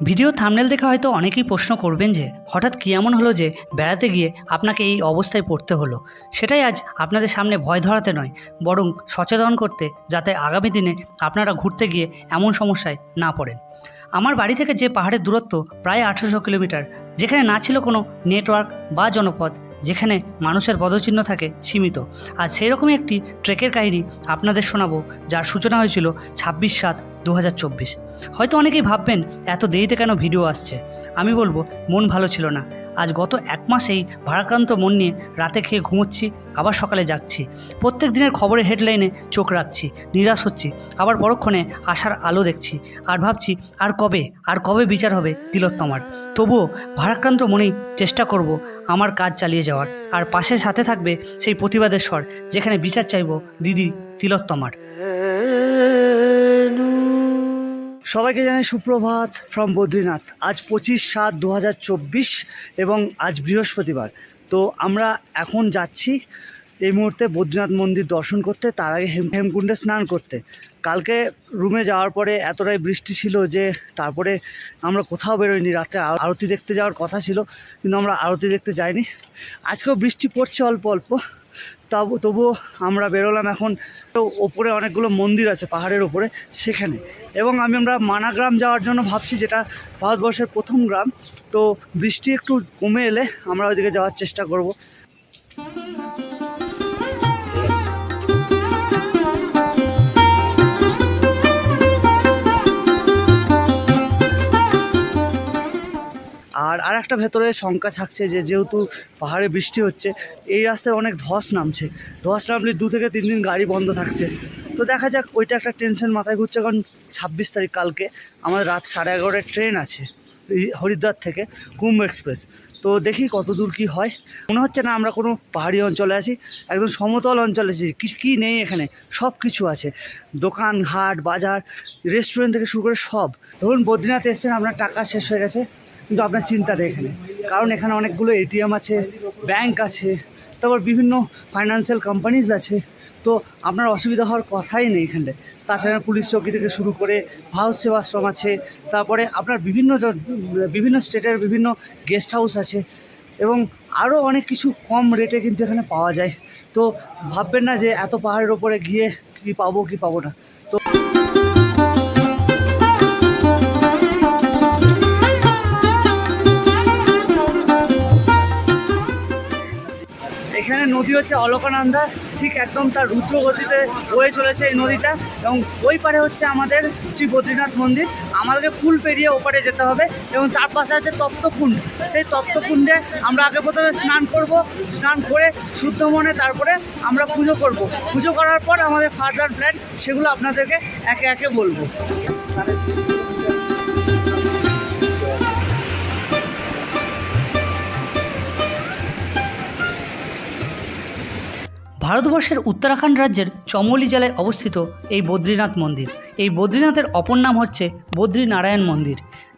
Video thumbnail দেখে হয়তো অনেকেই প্রশ্ন করবেন যে, হঠাৎ কী এমন হলো যে বেড়াতে গিয়ে আপনাকে এই অবস্থায় পড়তে হলো? সেটাই আজ আপনাদের সামনে ভয় ধরাতে নয়, বরং সচেতন করতে যাতে আগামী দিনে আপনারা ঘুরতে গিয়ে এমন সমস্যায় না পড়েন। আমার বাড়ি থেকে যে পাহাড়ের দূরত্ব প্রায় আঠেরোশো কিলোমিটার, যেখানে না ছিল কোনো নেটওয়ার্ক বা জনপদ যেখানে মানুষের পদচিহ্ন থাকে সীমিত। আর সেই রকমই একটি ট্রেকের কাহিনী আপনাদের শোনাবো, যার সূচনা হয়েছিল ছাব্বিশ সাত দু হয়তো অনেকেই ভাববেন, এত দেরিতে কেন ভিডিও আসছে? আমি বলব, মন ভালো ছিল না। আজ গত এক মাসেই ভারাক্রান্ত মন নিয়ে রাতে খেয়ে ঘুমোচ্ছি, আবার সকালে যাচ্ছি প্রত্যেক দিনের খবরের হেডলাইনে চোখ রাখছি, নিরাশ হচ্ছি, আবার পরক্ষণে আশার আলো দেখছি, আর ভাবছি, আর কবে? আর কবে বিচার হবে? তিলোত্তমার। তবুও ভারাক্রান্ত মনেই চেষ্টা করব আমার কাজ চালিয়ে যাওয়ার, আর পাশে সাথে থাকবে সেই প্রতিবাদের স্বর, যেখানে বিচার চাইব দিদি তিলোত্তমার। সবাইকে জানাই সুপ্রভাত ফ্রম বদ্রীনাথ। আজ পঁচিশ সাত দু এবং আজ বৃহস্পতিবার। তো আমরা এখন যাচ্ছি এই মুহূর্তে বদ্রীনাথ মন্দির দর্শন করতে, তার আগে হেম হেমকুণ্ডে স্নান করতে। কালকে রুমে যাওয়ার পরে এতটাই বৃষ্টি ছিল যে, তারপরে আমরা কোথাও বেরোইনি। রাত্রে আরতি দেখতে যাওয়ার কথা ছিল, কিন্তু আমরা আরতি দেখতে যাইনি। আজকেও বৃষ্টি পড়ছে অল্প অল্প। তবু, তবুও আমরা বেরোলাম এখন। তো ওপরে অনেকগুলো মন্দির আছে পাহাড়ের ওপরে, সেখানে। এবং আমি আমরা মানাগ্রাম যাওয়ার জন্য ভাবছি, যেটা ভারতবর্ষের প্রথম গ্রাম। তো বৃষ্টি একটু কমে এলে আমরা ওইদিকে যাওয়ার চেষ্টা করব। আর আর একটা ভেতরে শঙ্কা থাকছে যে যেহেতু পাহাড়ে বৃষ্টি হচ্ছে, এই রাস্তায় অনেক ধস নামছে। ধস নামলে দু থেকে তিন দিন গাড়ি বন্ধ থাকছে। তো দেখা যাক, ওইটা একটা টেনশন মাথায় ঘুরছে। কারণ ছাব্বিশ তারিখ কালকে আমাদের রাত সাড়ে এগারোটায় ট্রেন আছে হরিদ্বার থেকে কুম্ভ এক্সপ্রেস তো দেখি কত দূর কী হয়। মনে হচ্ছে না আমরা কোনো পাহাড়ি অঞ্চলে আছি, একদম সমতল অঞ্চলে আছি। কী নেই এখানে, সব কিছু আছে। দোকান, ঘাট, বাজার রেস্টুরেন্ট থেকে শুরু করে সব। ধরুন বদ্রীনাথ এসছেন, আপনার টাকা শেষ হয়ে গেছে। কিন্তু আপনার চিন্তা নেই এখানে। কারণ এখানে অনেকগুলো এটিএম আছে, ব্যাংক আছে, তারপর বিভিন্ন ফাইন্যান্সিয়াল কোম্পানিজ আছে। তো আপনার অসুবিধা হওয়ার কথাই নেই এখানে। তাছাড়া পুলিশ চৌকি থেকে শুরু করে ভারত সেবাশ্রম আছে, তারপরে আপনার বিভিন্ন বিভিন্ন স্টেটের বিভিন্ন গেস্ট হাউস আছে এবং আরও অনেক কিছু কম রেটে কিন্তু এখানে পাওয়া যায়। তো ভাববেন না যে এত পাহাড়ের ওপরে গিয়ে কী পাবো, কি পাবো না। তো এখানে নদী হচ্ছে অলকানন্দা। ঠিক একদম তার রুদ্র গতিতে বয়ে চলেছে এই নদীটা এবং ওই পারে হচ্ছে আমাদের শ্রী বদ্রীনাথ মন্দির। আমাদেরকে ফুল পেরিয়ে ওপারে যেতে হবে এবং তার পাশে আছে তপ্তকুণ্ড। সেই তপ্তকুণ্ডে আমরা আগে প্রথমে স্নান করব। স্নান করে শুদ্ধ মনে তারপরে আমরা পুজো করব। পুজো করার পর আমাদের ফার্দার প্ল্যান সেগুলো আপনাদেরকে একে একে বলব। ভারতবর্ষের উত্তরাখণ্ড রাজ্যের চমোলি জেলায় অবস্থিত এই বদ্রীনাথ মন্দির। এই বদ্রীনাথের অপর নাম হচ্ছে বদ্রী নারায়ণ মন্দির।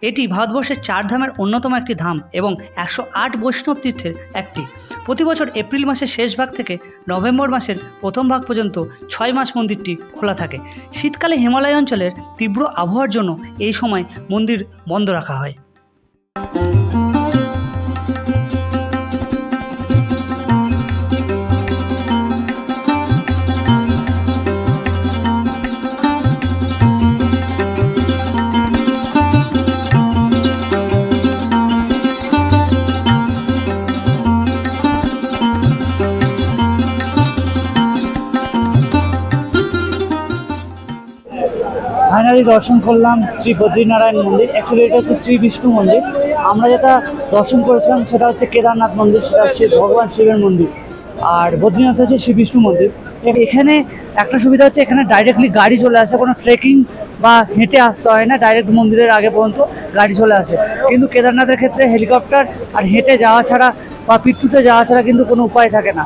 এটি ভারতবর্ষের চার ধামের অন্যতম একটি ধাম এবং একশো আট বৈষ্ণব তীর্থের একটি। প্রতি বছর এপ্রিল মাসের শেষ ভাগ থেকে নভেম্বর মাসের প্রথম ভাগ পর্যন্ত ছয় মাস মন্দিরটি খোলা থাকে। শীতকালে হিমালয় অঞ্চলের তীব্র আবহাওয়ার জন্য এই সময় মন্দির বন্ধ রাখা হয়। ফাইনালি দর্শন করলাম শ্রী বদ্রীনারায়ণ মন্দির। অ্যাকচুয়ালি এটা হচ্ছে শ্রী বিষ্ণু মন্দির। আমরা যেটা দর্শন করেছিলাম সেটা হচ্ছে কেদারনাথ মন্দির, সেটা হচ্ছে ভগবান শিবের মন্দির। আর বদ্রীনাথ হচ্ছে শ্রী বিষ্ণু মন্দির। এখানে একটা সুবিধা হচ্ছে এখানে ডাইরেক্টলি গাড়ি চলে আসে, কোনো ট্রেকিং বা হেঁটে আসতে হয় না ডাইরেক্ট মন্দিরের আগে পর্যন্ত গাড়ি চলে আসে। কিন্তু কেদারনাথের ক্ষেত্রে হেলিকপ্টার আর হেঁটে যাওয়া ছাড়া বা পিট্টুতে যাওয়া ছাড়া কিন্তু কোনো উপায় থাকে না।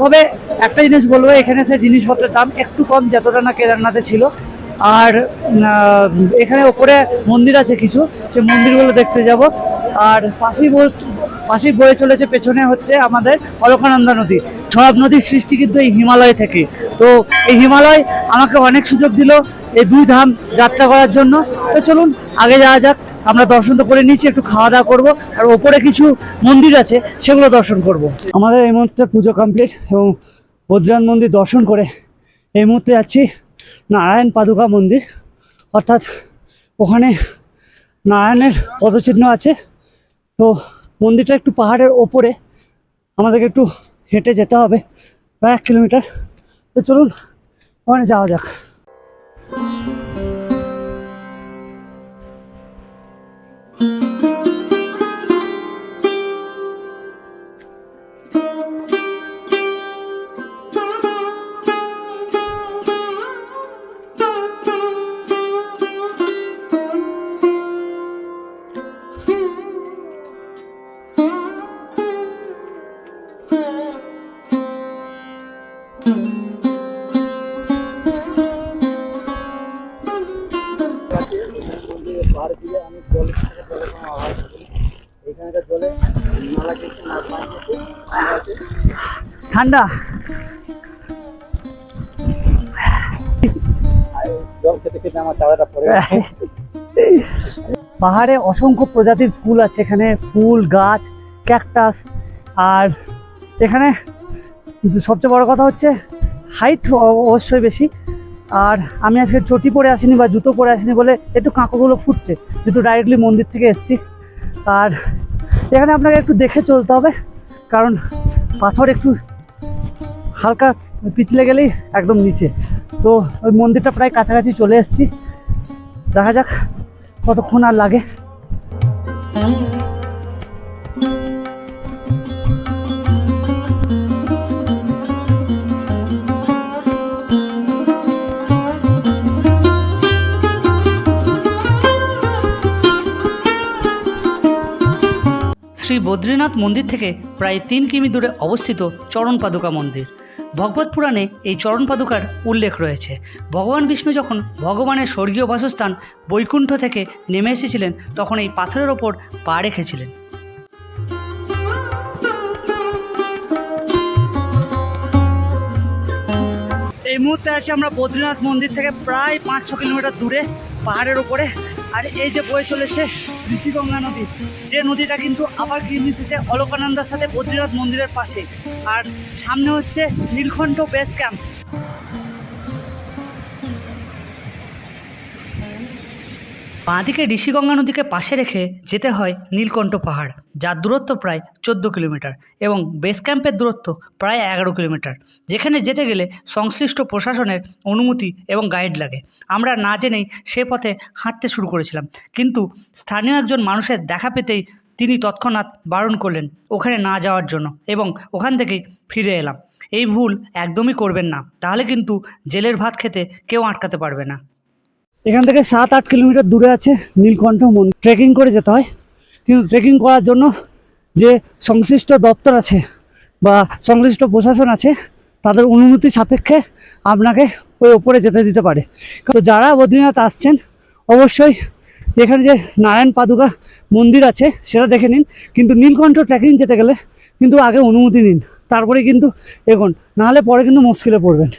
তবে একটা জিনিস বলব, এখানে সে জিনিসপত্রের দাম একটু কম, যতটা না কেদারনাথে ছিল। আর এখানে ওপরে মন্দির আছে কিছু, সে মন্দিরগুলো দেখতে যাব। আর পাশেই পাশেই বয়ে চলেছে, পেছনে হচ্ছে আমাদের অলকানন্দা নদী। সব নদীর সৃষ্টি কিন্তু এই হিমালয় থেকে। তো এই হিমালয় আমাকে অনেক সুযোগ দিল এই দুই ধাম যাত্রা করার জন্য। তো চলুন, আগে যাওয়া যাক। আমরা দর্শন তো করে নিচ্ছি একটু খাওয়া দাওয়া করব। আর ওপরে কিছু মন্দির আছে, সেগুলো দর্শন করব। আমাদের এই মুহূর্তে পুজো কমপ্লিট এবং বদ্রীনাথ মন্দির দর্শন করে এই মুহূর্তে যাচ্ছি। নারায়ণ পাদুকা মন্দির। অর্থাৎ ওখানে নারায়ণের পদচিহ্ন আছে। তো মন্দিরটা একটু পাহাড়ের ওপরে। আমাদেরকে একটু হেঁটে যেতে হবে। প্রায় এক কিলোমিটার। তো চলুন, ওখানে যাওয়া যাক। ঠান্ডা। পাহাড়ে অসংখ্য প্রজাতির ফুল আছে এখানে। ফুল, গাছ, ক্যাকটাস। আর এখানে সবচেয়ে বড় কথা হচ্ছে হাইট অবশ্যই বেশি। আর আমি আজকে চটি পরে আসিনি বা জুতো পরে আসিনি বলে একটু কাঁকোগুলো ফুটছে। যেহেতু ডাইরেক্টলি মন্দির থেকে এসেছি। আর এখানে আপনাকে একটু দেখে চলতে হবে, কারণ পাথর একটু হালকা পিছলে গেলেই একদম নিচে। তো ওই মন্দিরটা প্রায় কাছাকাছি চলে এসেছি। দেখা যাক কতক্ষণ আর লাগে। বদ্রীনাথ মন্দির থেকে প্রায় তিন কিমি দূরে অবস্থিত চরণ পাদুকা মন্দির। ভগবত পুরাণে এই চরণ পাদুকার উল্লেখ রয়েছে। ভগবান বিষ্ণু যখন ভগবানের স্বর্গীয় বাসস্থান বৈকুণ্ঠ থেকে নেমে এসেছিলেন, তখন এই পাথরের ওপর পা রেখেছিলেন। এই মুহূর্তে আছি আমরা বদ্রীনাথ মন্দির থেকে প্রায় পাঁচ ছ কিলোমিটার দূরে। পাহাড়ের উপরে। আর এই যে বয়ে চলেছে ঋষিগঙ্গা নদী, যে নদীটা কিন্তু আবার গিয়ে মিশেছে অলকানন্দার সাথে বদ্রীনাথ মন্দিরের পাশে। আর সামনে হচ্ছে নীলকণ্ঠ বেস ক্যাম্প। বাঁদিকে ঋষিগঙ্গা নদীকে পাশে রেখে যেতে হয় নীলকণ্ঠ পাহাড়, যার দূরত্ব প্রায় চোদ্দ কিলোমিটার এবং বেস ক্যাম্পের দূরত্ব প্রায় এগারো কিলোমিটার। যেখানে যেতে গেলে সংশ্লিষ্ট প্রশাসনের অনুমতি এবং গাইড লাগে। আমরা না জেনেই সে পথে হাঁটতে শুরু করেছিলাম। কিন্তু স্থানীয় একজন মানুষের দেখা পেতেই তিনি তৎক্ষণাৎ বারণ করলেন ওখানে না যাওয়ার জন্য এবং ওখান থেকেই ফিরে এলাম। এই ভুল একদমই করবেন না, তাহলে কিন্তু জেলের ভাত খেতে কেউ আটকাতে পারবে না। এখান থেকে সাত, আট কিলোমিটার দূরে আছে নীলকণ্ঠ মন্দির। ট্রেকিং করে যেতে হয়। কিন্তু ট্রেকিং করার জন্য যে সংশ্লিষ্ট দপ্তর আছে বা সংশ্লিষ্ট প্রশাসন আছে, তাদের অনুমতি সাপেক্ষে আপনাকে ওই ওপরে যেতে দিতে পারে। তো যারা বদ্রীনাথ আসছেন, অবশ্যই এখানে যে নারায়ণ পাদুকা মন্দির আছে, সেটা দেখে নিন। কিন্তু নীলকণ্ঠ ট্রেকিং যেতে গেলে কিন্তু আগে অনুমতি নিন। তারপরে কিন্তু এগোন। নাহলে পরে কিন্তু মুশকিলে পড়বেন।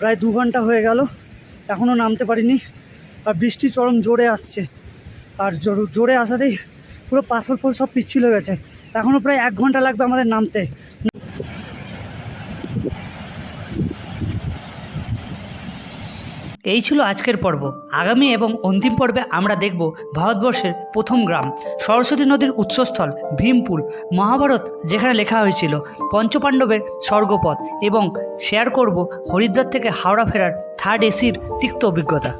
প্রায় দু ঘণ্টা হয়ে গেল, এখনও নামতে পারিনি। আর বৃষ্টি চরম জোরে আসছে। আর জোর- জোরে আসাতেই পুরো পাথর পুরো সব পিচ্ছিল গেছে। এখনও প্রায় এক ঘণ্টা লাগবে আমাদের নামতে। এই ছিল আজকের পর্ব। আগামী এবং অন্তিম পর্বে আমরা দেখব ভারতবর্ষের প্রথম গ্রাম, সরস্বতী নদীর উৎসস্থল, ভীমপুর মহাভারত, যেখানে লেখা হয়েছিল, পঞ্চপাণ্ডবের স্বর্গপথ এবং শেয়ার করব হরিদ্বার থেকে হাওড়া ফেরার থার্ড এসির তিক্ত অভিজ্ঞতা।